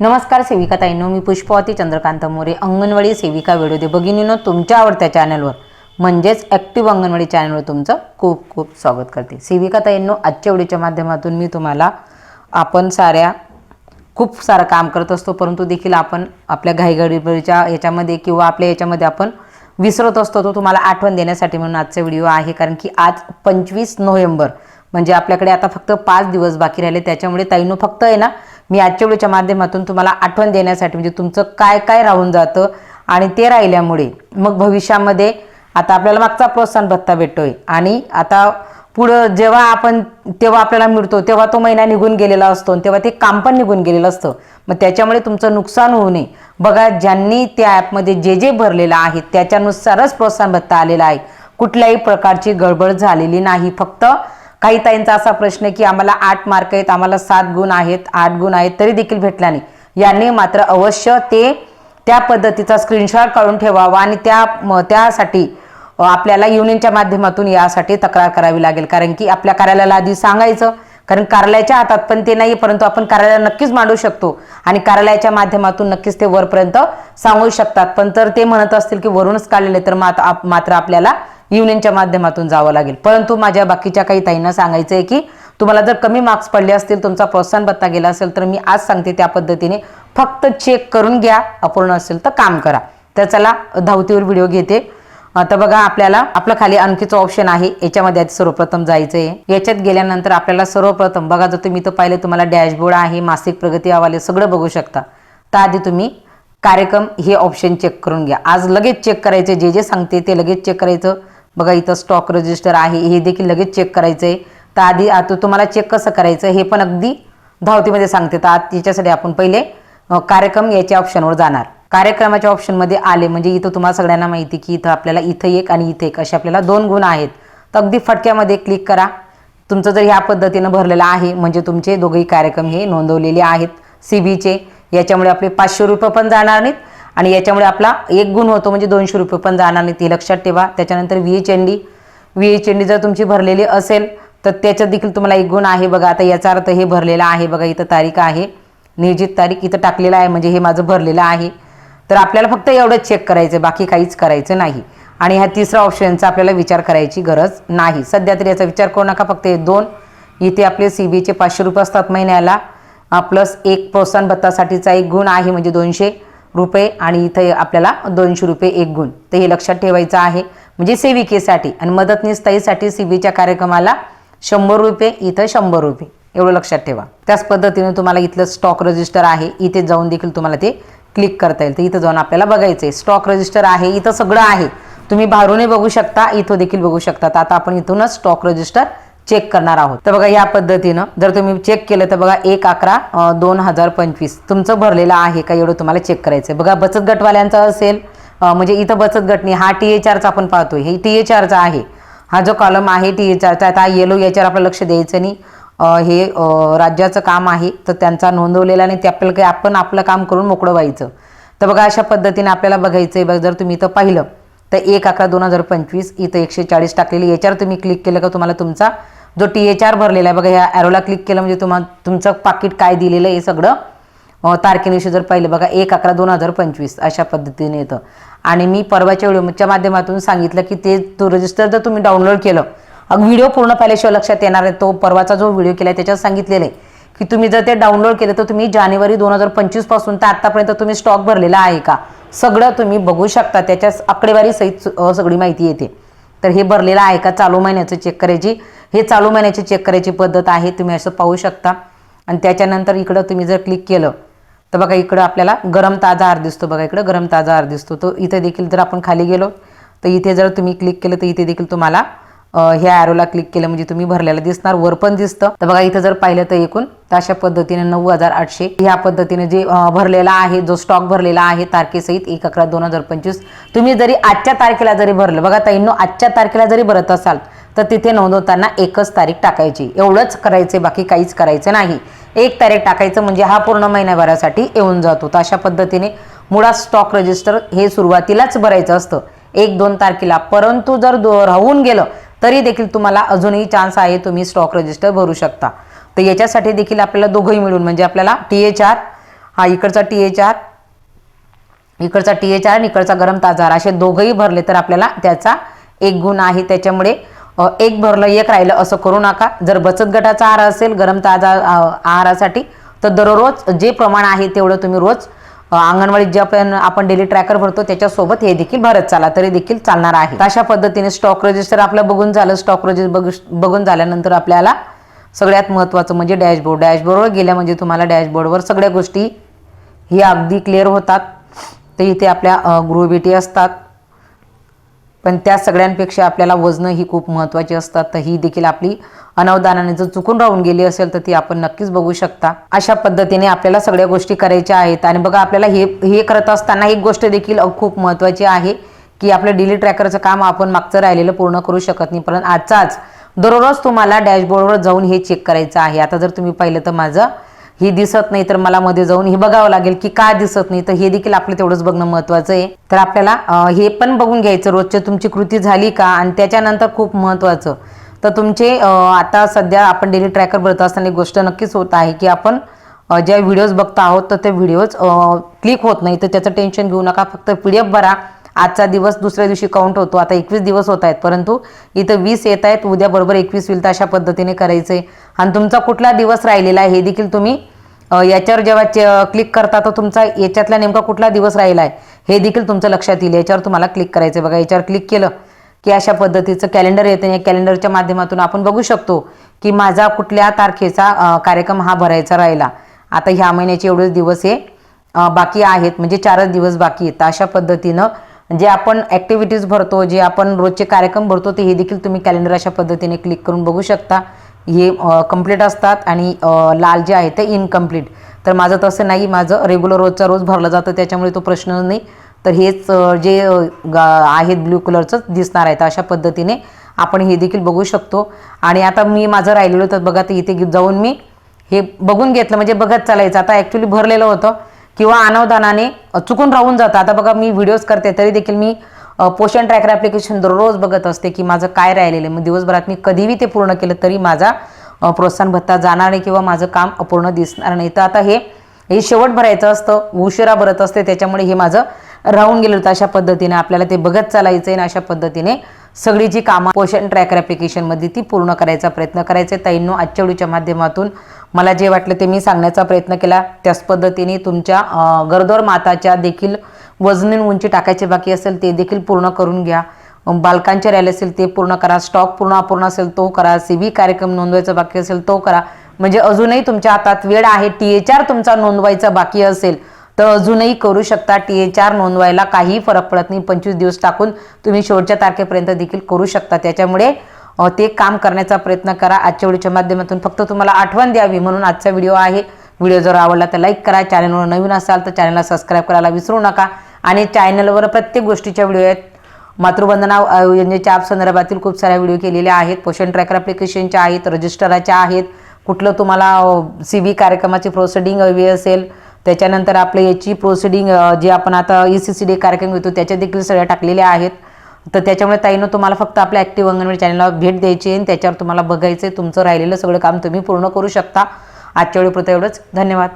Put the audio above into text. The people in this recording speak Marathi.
नमस्कार सेविका ताईंनो मी पुष्पावती चंद्रकांत मोरे अंगणवाडी सेविका व्हिडिओ भगिनीनो तुमच्या आवडत्या चॅनलवर म्हणजेच ॲक्टिव्ह अंगणवाडी चॅनलवर तुमचं खूप खूप स्वागत करते. सेविका ताईंनो आजच्या व्हिडिओच्या माध्यमातून मी तुम्हाला आपण साऱ्या खूप सारं काम करत असतो परंतु देखील आपण आपल्या घाईगडीच्या याच्यामध्ये किंवा आपल्या याच्यामध्ये आपण विसरत असतो तो तुम्हाला आठवण देण्यासाठी म्हणून आजचा व्हिडिओ आहे. कारण की आज पंचवीस नोव्हेंबर म्हणजे आपल्याकडे आता फक्त पाच दिवस बाकी राहिले त्याच्यामुळे ताईनो फक्त आहे ना मी आजच्या व्हिडिओच्या माध्यमातून तुम्हाला आठवण देण्यासाठी म्हणजे तुमचं काय काय राहून जातं आणि ते राहिल्यामुळे मग भविष्यामध्ये आता आपल्याला मागचा प्रोत्साहन भत्ता भेटतोय. आणि आता पुढं जेव्हा आपण तेव्हा आपल्याला मिळतो तेव्हा तो महिना निघून गेलेला असतो आणि तेव्हा ते काम पण निघून गेलेलं असतं. मग त्याच्यामुळे तुमचं नुकसान होऊ नये. बघा ज्यांनी त्या ॲपमध्ये जे जे भरलेलं आहे त्याच्यानुसारच प्रोत्साहन भत्ता आलेला आहे. कुठल्याही प्रकारची गडबड झालेली नाही. फक्त काही ताईंचा असा प्रश्न की आम्हाला आठ मार्क आहेत आम्हाला सात गुण आहेत आठ गुण आहेत तरी देखील भेटला नाही. यांनी मात्र अवश्य ते त्या पद्धतीचा स्क्रीनशॉट काढून ठेवावा आणि त्या त्यासाठी आपल्याला युनियनच्या माध्यमातून यासाठी तक्रार करावी लागेल. कारण की आपल्या कार्यालयाला आधी सांगायचं कारण कार्यालयाच्या हातात पण ते नाही परंतु आपण कार्यालयाला नक्कीच मांडू शकतो आणि कार्यालयाच्या माध्यमातून नक्कीच ते वरपर्यंत सांगू शकतात. पण तर ते म्हणत असतील की वरूनच काढलेले तर मात- मात्र आपल्याला युनियनच्या माध्यमातून जावं लागेल. परंतु माझ्या बाकीच्या काही ताईंना सांगायचं आहे की तुम्हाला जर कमी मार्क्स पडले असतील तुमचा प्रोत्साहन भत्ता गेला असेल तर मी आज सांगते त्या पद्धतीने. फक्त चेक करून घ्या अपूर्ण असेल तर काम करा. तर चला धावतीवर व्हिडिओ घेते. आता बघा आपल्याला आपलं खाली आणखीचं ऑप्शन आहे. याच्यामध्ये सर्वप्रथम जायचं आहे याच्यात गेल्यानंतर आपल्याला सर्वप्रथम बघा जर तुम्ही तर पाहिले तुम्हाला डॅशबोर्ड आहे मासिक प्रगती अहवाले सगळं बघू शकता. तर आधी तुम्ही कार्यक्रम हे ऑप्शन चेक करून घ्या. आज लगेच चेक करायचे जे जे सांगते ते लगेच चेक करायचं. बघा इथं स्टॉक रजिस्टर आहे. हे देखील लगेच चेक करायचं आहे तर आधी आता तुम्हाला चेक कसं करायचं हे पण अगदी धावतीमध्ये सांगते. तर आज याच्यासाठी आपण पहिले कार्यक्रम याच्या ऑप्शनवर जाणार. कार्यक्रमाच्या ऑप्शनमध्ये आले म्हणजे इथं तुम्हाला सगळ्यांना माहिती की इथं आपल्याला इथं एक आणि इथं एक असे आपल्याला दोन गुण आहेत. तर अगदी फटक्यामध्ये क्लिक करा. तुमचं जर ह्या पद्धतीनं भरलेलं आहे म्हणजे तुमचे दोघेही कार्यक्रम हे नोंदवलेले आहेत. सी बीचे याच्यामुळे आपले पाचशे रुपये पण जाणार नाहीत. आणि याच्यामुळे आपला एक गुण होतो म्हणजे दोनशे रुपये पण जाणार नाही हे लक्षात ठेवा. त्याच्यानंतर V H N D V H N D जर तुमची भरलेली असेल तर त्याच्यात देखील तुम्हाला एक गुण आहे बघा. आता याचा अर्थ हे भरलेला आहे बघा. इथं तारीख आहे. नियोजित तारीख इथं टाकलेलं आहे. म्हणजे हे माझं भरलेलं आहे. तर आपल्याला फक्त एवढंच चेक करायचं बाकी काहीच करायचं नाही. आणि ह्या तिसऱ्या ऑप्शनचा आपल्याला विचार करायची गरज नाही. सध्या तरी याचा विचार करू नका. फक्त हे दोन. इथे आपले सी बीचे पाचशे रुपये असतात महिन्याला. प्लस एक प्रोत्साहन भत्तासाठीचा एक गुण आहे. म्हणजे दोनशे. रुपये आणि इथे आपल्याला दोनशे रुपये एक गुण. तर हे लक्षात ठेवायचं आहे. म्हणजे सेविकेसाठी आणि मदतनीस ताईसाठी सी बीच्या कार्यक्रमाला शंभर रुपये इथं शंभर रुपये. एवढं लक्षात ठेवा. त्याच पद्धतीने तुम्हाला इथलं स्टॉक रजिस्टर आहे. इथे जाऊन देखील तुम्हाला ते क्लिक करता येईल. तर इथं जाऊन आपल्याला बघायचं आहे स्टॉक रजिस्टर आहे. इथं सगळं आहे. तुम्ही बाहेरूनही बघू शकता. इथं देखील बघू शकता. तर आता आपण इथूनच स्टॉक रजिस्टर चेक करणार आहोत. तर बघा या पद्धतीनं जर तुम्ही चेक केलं तर बघा एक अकरा दोन हजार पंचवीस. तुमचं भरलेलं आहे का? एवढं तुम्हाला चेक करायचं आहे बघा बचत गटवाल्यांचं असेल म्हणजे इथं बचत गट नाही हा टी एच आरचा आपण पाहतोय. हे टी एच आरचा आहे. हा जो कॉलम आहे टी एच आरचा आता येलो याच्यावर आपलं लक्ष द्यायचं नाही. हे राज्याचं काम आहे तर त्यांचा नोंदवलेला नाही ते आपल्याला काही आपण आपलं काम करून मोकळं व्हायचं. तर बघा अशा पद्धतीने आपल्याला बघायचं आहे बघा जर तुम्ही इथं पाहिलं तर एक अकरा दोन हजार पंचवीस इथं एकशे चाळीस टाकलेली याच्यावर तुम्ही क्लिक केलं का तुम्हाला तुमचा जो टी एच आर भरलेला आहे बघा ह्या ॲरोला क्लिक केलं म्हणजे तुम्हाला तुमचं पाकिट काय दिलेलं आहे हे सगळं तारखेनिशी जर पाहिलं बघा एक अकरा दोन हजार पंचवीस अशा पद्धतीने येतं. आणि मी परवाच्या व्हिडिओच्या माध्यमातून सांगितलं की ते तो रजिस्टर जर तुम्ही डाउनलोड केलं व्हिडिओ पूर्ण पाहिल्याशिवाय लक्षात येणार आहे तो परवाचा जो व्हिडिओ केला आहे त्याच्यात सांगितलेलं आहे की तुम्ही जर ते डाउनलोड केलं तर तुम्ही जानेवारी दोन हजार पंचवीसपासून तर आतापर्यंत तुम्ही स्टॉक भरलेला आहे का? सगळं तुम्ही बघू शकता त्याच्या आकडेवारी सहित सगळी माहिती येते. तर हे भरलेलं आहे का चालू महिन्याचं चेक करायची. हे चालू महिन्याची चेक करायची पद्धत आहे तुम्ही असं पाहू शकता. आणि त्याच्यानंतर इकडं तुम्ही जर क्लिक केलं तर बघा इकडं आपल्याला गरम ताजा आर दिसतो. बघा इकडं गरम ताजा आर दिसतो. तो इथे देखील जर आपण खाली गेलो तर इथे जर तुम्ही क्लिक केलं तर इथे देखील तुम्हाला ह्या ॲरोला क्लिक केलं म्हणजे तुम्ही भरलेलं दिसणार. वर पण दिसतं. तर बघा इथं जर पाहिलं तर एकूण तर अशा पद्धतीने नऊ हजार आठशे. ह्या पद्धतीने जे भरलेला आहे जो स्टॉक भरलेला आहे तारखेसहित एक अकरा दोन हजार पंचवीस. तुम्ही जरी आजच्या तारखेला जरी भरलं बघा ताईंनो आजच्या तारखेला जरी भरत असाल तर तिथे नोंदवताना एकच तारीख टाकायची. एवढंच करायचे बाकी काहीच करायचं नाही. एक तारीख टाकायचं म्हणजे हा पूर्ण महिन्याभरासाठी येऊन जातो तर अशा पद्धतीने मुळात स्टॉक रजिस्टर हे सुरुवातीलाच भरायचं असतं. एक दोन तारखेला. परंतु जर दो राहून गेलं तरी देखील तुम्हाला अजूनही चान्स आहे तुम्ही स्टॉक रजिस्टर भरू शकता. तर याच्यासाठी देखील आपल्याला दोघंही मिळून म्हणजे आपल्याला टी एच आर हा इकडचा टी एच आर इकडचा टी एच आर आणि इकडचा गरम ताजा असे दोघंही भरले तर आपल्याला त्याचा एक गुण आहे. त्याच्यामुळे एक भरलं एक राहिलं असं करू नका. जर बचत गटाचा आहार असेल गरम ताजा आहारासाठी तर दररोज जे प्रमाण आहे तेवढं तुम्ही रोज अंगणवाडीत जे आपण आपण डेली ट्रॅकर भरतो त्याच्यासोबत हे देखील भरत चाला तरी देखील चालणार आहे. अशा पद्धतीने स्टॉक रजिस्टर आपलं बघून झालं स्टॉक रजिस्टर बघून झाल्यानंतर आपल्याला सगळ्यात महत्त्वाचं म्हणजे डॅशबोर्ड डॅशबोर्डवर गेल्या म्हणजे तुम्हाला डॅशबोर्डवर सगळ्या गोष्टी ही अगदी क्लिअर होतात. तर इथे आपल्या अ, गृहभेटी असतात. पण त्या सगळ्यांपेक्षा आपल्याला वजनं ही खूप महत्त्वाची असतात. तर ही देखील आपली अनावधानाने जर चुकून राहून गेली असेल तर ती आपण नक्कीच बघू शकता. अशा पद्धतीने आपल्याला सगळ्या गोष्टी करायच्या आहेत. आणि बघा आपल्याला हे हे करत असताना एक गोष्ट देखील खूप महत्त्वाची आहे की आपलं डेली ट्रॅकरचं काम आपण मागचं राहिलेलं पूर्ण करू शकत नाही. परंतु आजचाच दररोज तुम्हाला डॅशबोर्डवर जाऊन हे चेक करायचं आहे. आता जर तुम्ही पाहिलं तर माझं ही दिसत नाही तर मला मध्ये जाऊन हे बघावं लागेल की का दिसत नाही. तर हे देखील आपलं तेवढंच बघणं महत्वाचं आहे. तर आपल्याला हे पण बघून घ्यायचं. रोजच्या तुमची कृती झाली का? आणि त्याच्यानंतर खूप महत्वाचं. तर तुमचे आता सध्या आपण डेली ट्रॅकर भरत असताना एक गोष्ट नक्कीच होत आहे की आपण ज्या व्हिडिओज बघता आहोत तर ते व्हिडिओज क्लिक होत नाही. तर त्याचं टेन्शन घेऊ नका. फक्त पी डी एफ भरा. आजचा दिवस दुसऱ्या दिवशी काउंट होतो. आता एकवीस दिवस होत आहेत परंतु इथं वीस येत आहेत. उद्या बरोबर एकवीस होईल तर अशा पद्धतीने करायचं आहे आणि तुमचा कुठला दिवस राहिलेला आहे हे देखील तुम्ही याच्यावर जेव्हा क्लिक करता तर तुमचा याच्यातला नेमका कुठला दिवस राहिला आहे हे देखील तुमचं लक्षात येईल. याच्यावर तुम्हाला क्लिक करायचं आहे बघा याच्यावर क्लिक केलं की अशा पद्धतीचं कॅलेंडर येतं या कॅलेंडरच्या माध्यमातून आपण बघू शकतो की माझा कुठल्या तारखेचा कार्यक्रम हा भरायचा राहिला. आता ह्या महिन्याचे एवढेच दिवस हे बाकी आहेत. म्हणजे चारच दिवस बाकी आहेत. तर अशा पद्धतीनं जे आपण ॲक्टिव्हिटीज भरतो जे आपण रोजचे कार्यक्रम भरतो ते हे देखील तुम्ही कॅलेंडर अशा पद्धतीने क्लिक करून बघू शकता. हे कंप्लीट असतात आणि लाल जे आहे ते इनकम्प्लीट तर माझं तसं नाही माझं रेग्युलर रोजचा रोज भरलं जातं त्याच्यामुळे तो प्रश्न नाही. तर हेच जे गा- आहेत ब्ल्यू कलरचं दिसणार आहे तर अशा पद्धतीने आपण हे देखील बघू शकतो. आणि आता मी माझं राहिलेलं तर बघा ते इथे जाऊन मी हे बघून घेतलं. म्हणजे बघत चालायचं. आता ॲक्च्युली भरलेलं होतं. किंवा अनावधानाने चुकून राहून जातं. आता बघा मी व्हिडिओज करते तरी देखील मी पोषण ट्रॅकर ॲप्लिकेशन दररोज बघत असते की माझं काय राहिलेलं आहे. मग दिवसभरात मी कधीही ते पूर्ण केलं तरी माझा प्रोत्साहन भत्ता जाणार नाही किंवा माझं काम अपूर्ण दिसणार नाही. तर आता हे हे शेवट भरायचं असतं उशिरा भरत असते त्याच्यामुळे हे माझं राहून गेलं होतं अशा पद्धतीने. आपल्याला ते बघत चालायचं आहे आणि अशा पद्धतीने सगळी जी कामं पोषण ट्रॅकर ॲप्लिकेशनमध्ये ती पूर्ण करायचा प्रयत्न करायचे. ताईंनो आजच्या व्हिडिओच्या माध्यमातून मला जे वाटलं ते मी सांगण्याचा प्रयत्न केला. त्याच पद्धतीने तुमच्या गरोदर माताच्या देखील वजनीन उंची टाकायचे बाकी असेल ते देखील पूर्ण करून घ्या. बालकांचे रॅली असेल ते पूर्ण करा. स्टॉक पूर्ण अपूर्ण असेल तो करा. सी व्ही कार्यक्रम नोंदवायचा बाकी असेल तो करा. म्हणजे अजूनही तुमच्या हातात वेळ आहे. टी एच आर तुमचा नोंदवायचा बाकी असेल तर अजूनही करू शकता. टी एच आर नोंदवायला काही फरक पडत नाही. पंचवीस दिवस टाकून तुम्ही शेवटच्या तारखेपर्यंत देखील करू शकता. त्याच्यामुळे ते काम करण्याचा प्रयत्न करा. आजच्या व्हिडिओच्या माध्यमातून फक्त तुम्हाला आठवण द्यावी म्हणून आजचा व्हिडिओ आहे. व्हिडिओ जर आवडला तर लाईक करा. चॅनलवर नवीन असाल तर चॅनलला सबस्क्राईब करायला विसरू नका. आणि चॅनलवर प्रत्येक गोष्टीच्या व्हिडिओ आहेत. मातृवंदना योजनेच्या ॲप संदर्भातील खूप साऱ्या व्हिडिओ केलेल्या आहेत. पोषण ट्रॅकर ॲप्लिकेशनच्या आहेत रजिस्टराच्या आहेत. कुठलं तुम्हाला सी व्ही कार्यक्रमाची प्रोसिडिंग हवी असेल त्याच्यानंतर आपलं याची प्रोसिडिंग जे आपण आता ई सी सी डी कार्यक्रम घेतो त्याच्या देखील सगळ्या टाकलेल्या आहेत. तर त्याच्यामुळे ताईनं तुम्हाला फक्त आपल्या ॲक्टिव्ह अंगणवाडी चॅनलला भेट द्यायची आहे आणि त्याच्यावर तुम्हाला बघायचं आहे तुमचं राहिलेलं सगळं काम तुम्ही पूर्ण करू शकता. आजच्या वेळीपुरतं एवढंच. धन्यवाद.